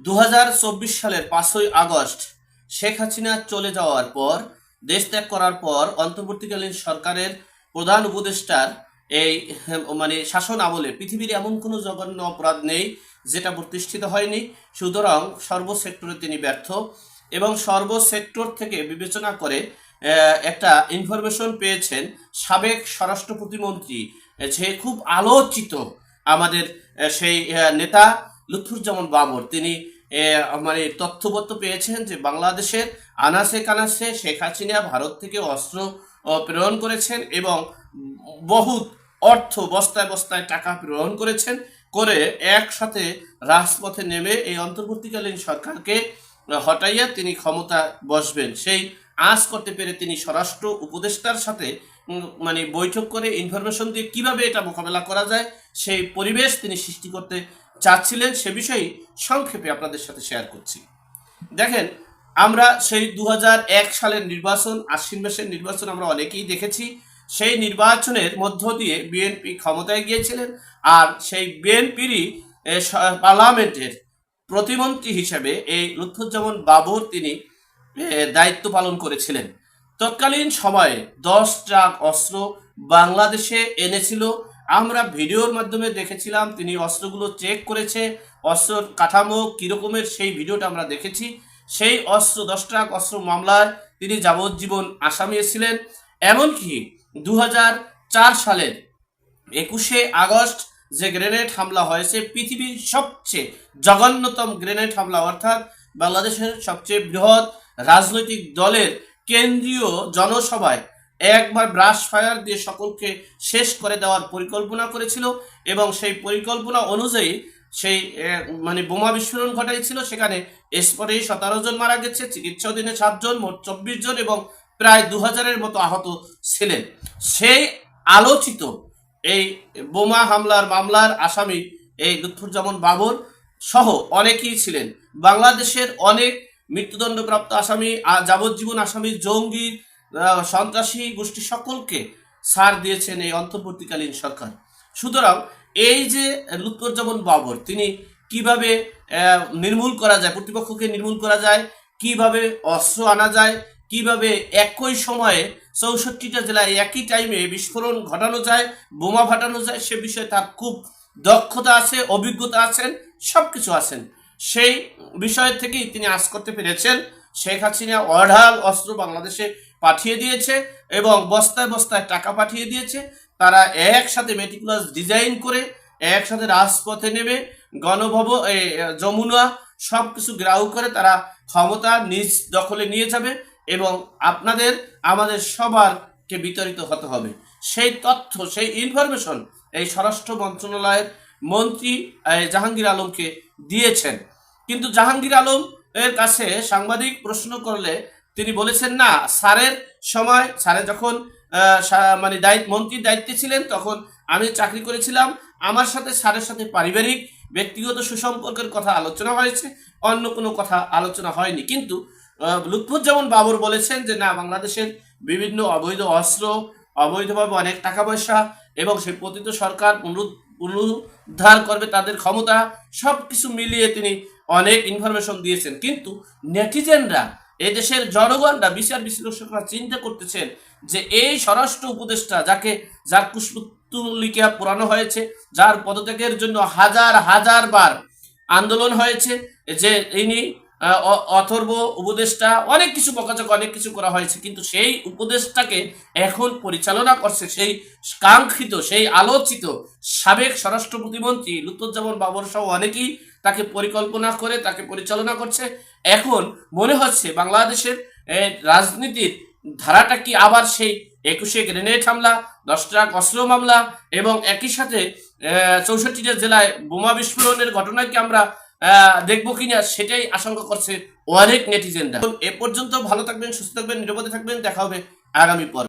দু হাজার চব্বিশ সালের পাঁচই আগস্ট শেখ হাসিনা চলে যাওয়ার পর দেশ ত্যাগ করার পর অন্তর্বর্তীকালীন সরকারের প্রধান উপদেষ্টার এই হ্যাঁ, মানে শাসন আমলে পৃথিবীর এমন কোনো জঘন্য অপরাধ নেই যেটা প্রতিষ্ঠিত হয়নি। সুতরাং সর্ব সেক্টরে তিনি ব্যর্থ এবং সর্ব সেক্টর থেকে বিবেচনা করে একটা ইনফরমেশন পেয়েছেন সাবেক স্বরাষ্ট্র প্রতিমন্ত্রী যে খুব আলোচিত আমাদের সেই নেতা লুৎফুজ্জামান বাবর। তিনি মানে তথ্যবত্ত পেয়েছেন যে বাংলাদেশের আনাসে কানাসে শেখ হাসিনা ভারত থেকে অস্ত্র প্রেরণ করেছেন এবং বহুত অর্থ বস্তায় বস্তায় টাকা প্রেরণ করেছেন করে একসাথে রাজপথে নেমে এই অন্তর্বর্তীকালীন সরকারকে হটাইয়া তিনি ক্ষমতা বসবেন। সেই আজ করতে পেরে তিনি স্বরাষ্ট্র উপদেষ্টার সাথে মানে বৈঠক করে ইনফরমেশন দিয়ে কীভাবে এটা মোকাবেলা করা যায়, সেই পরিবেশ তিনি সৃষ্টি করতে চাচ্ছিলেন সে বিষয়ে সংক্ষেপে আপনাদের সাথে শেয়ার করছি। দেখেন, আমরা সেই দু হাজার এক সালের নির্বাচন, আশ্বিন মাসের নির্বাচন আমরা অনেকেই দেখেছি। সেই নির্বাচনের মধ্য দিয়ে বিএনপি ক্ষমতায় গিয়েছিলেন আর সেই বিএনপিরই পার্লামেন্টের প্রতিমন্ত্রী হিসেবে এই লুৎফুজ্জামান বাবর তিনি দায়িত্ব পালন করেছিলেন। তৎকালীন সময়ে দশ ট্রাক অস্ত্র বাংলাদেশে এনেছিল। আমরা ভিডিওর মাধ্যমে দেখেছিলাম তিনি অস্ত্রগুলো চেক করেছে অস্ত্রর কাঠামো কীরকমের সেই ভিডিওটা আমরা দেখেছি। সেই অস্ত্র, দশ ট্রাক অস্ত্র মামলায় তিনি যাবজ্জীবন আসামি ছিলেন এমনকি দু হাজার চার সালের একুশে আগস্ট যে গ্রেনেড হামলা হয়েছে, পৃথিবীর সবচেয়ে জঘন্যতম গ্রেনেড হামলা, অর্থাৎ বাংলাদেশের সবচেয়ে বৃহৎ রাজনৈতিক দলের কেন্দ্রীয় জনসভায় একবার ব্রাশ ফায়ার দিয়ে সকলকে শেষ করে দেওয়ার পরিকল্পনা করেছিল এবং সেই পরিকল্পনা অনুযায়ী সেই মানে বোমা বিস্ফোরণ ঘটাইছিল। সেখানে স্পটেই সতেরো জন মারা গেছে, চিকিৎসাধীনে সাতজন মোট চব্বিশ জন এবং প্রায় দু হাজারের মতো আহত ছিলেন। সেই আলোচিত এই বোমা হামলার মামলার আসামি এই লুৎফুজ্জামান বাবর সহ অনেকেই ছিলেন। বাংলাদেশের অনেক মৃত্যুদণ্ডপ্রাপ্ত আসামি যাবজ্জীবন আসামি, জঙ্গি সন্ত্রাসী গোষ্ঠী সকলকে ছাড় দিয়েছেন এই অন্তর্বর্তীকালীন সরকার। সুতরাং এই যে লুৎফুজ্জামান বাবর, তিনি কীভাবে নির্মূল করা যায়, প্রতিপক্ষকে নির্মূল করা যায়, কীভাবে অস্ত্র আনা যায়, কীভাবে একই সময়ে চৌষট্টিটা জেলায় একই টাইমে বিস্ফোরণ ঘটানো যায়, বোমা ফাটানো যায়, সে বিষয়ে তার খুব দক্ষতা আছে, অভিজ্ঞতা আছেন সব কিছু আছেন। সেই বিষয় থেকেই তিনি আজ করতে পেরেছেন। শেখ হাসিনা অঢাল অস্ত্র বাংলাদেশে পাঠিয়ে দিয়েছে এবং বস্তায় বস্তায় টাকা পাঠিয়ে দিয়েছে। তারা একসাথে মেটিকুলাস ডিজাইন করে, একসাথে রাজপথে নেমে, গণভব যমুনা সব কিছু গ্রাউ করে তারা ক্ষমতা নিজ দখলে নিয়ে যাবে এবং আপনাদের, আমাদের সবারকে বিতরিত হতে হবে। সেই তথ্য, সেই ইনফরমেশন এই স্বরাষ্ট্র মন্ত্রণালয়ের মন্ত্রী জাহাঙ্গীর আলমকে দিয়েছেন। কিন্তু জাহাঙ্গীর আলম এর কাছে সাংবাদিক প্রশ্ন করলে তিনি বলেছেন, না, স্যারের সময়, স্যারে যখন মানে দায়িত্ব, মন্ত্রীর দায়িত্বে ছিলেন, তখন আমি চাকরি করেছিলাম। আমার সাথে স্যারের সাথে পারিবারিক, ব্যক্তিগত সুসম্পর্কের কথা আলোচনা হয়েছে, অন্য কোনো কথা আলোচনা হয়নি। কিন্তু লুৎফুজ্জামান বাবর বলেছেন যে, না, বাংলাদেশের বিভিন্ন অবৈধ অস্ত্র, অবৈধভাবে অনেক টাকা পয়সা এবং সেই পতিত সরকার পুনরুদ- পুনরুদ্ধার করবে তাদের ক্ষমতা সব কিছু মিলিয়ে তিনি অনেক ইনফরমেশন দিয়েছেন। কিন্তু, নেটিজেনরা এদেশের জনগণরা বিচার বিশ্লেষকরা চিন্তা করতেছেন যে এই স্বরাষ্ট্র উপদেষ্টা যাকে, যার কুশপুত্তলিকা পুরানো হয়েছে, যার পদত্যাগের জন্য হাজার হাজার বার আন্দোলন হয়েছে, যে ইনি অথর্ব উপদেষ্টা, অনেক কিছু বকাচক অনেক কিছু করা হয়েছে, কিন্তু সেই উপদেষ্টাকে এখন পরিচালনা করছে সেই কাঙ্ক্ষিত, সেই আলোচিত সাবেক স্বরাষ্ট্র প্রতিমন্ত্রী লুৎফুজ্জামান বাবর সহ অনেকেই তাকে পরিকল্পনা করে, তাকে পরিচালনা করছে। এখন মনে হচ্ছে বাংলাদেশের রাজনীতির ধারাটা কি আবার সেই একুশে গ্রেনেড হামলা দশ ট্রাক অস্ত্র মামলা এবং একই সাথে চৌষট্টিটা জেলায় বোমা বিস্ফোরণের ঘটনা কি আমরা দেখব দেখব কিনা সেটাই আশঙ্কা করছে অনেক নেটিজেনরা। এ পর্যন্ত ভালো থাকবেন, সুস্থ থাকবেন, নিরাপদে থাকবেন, দেখা হবে আগামী পর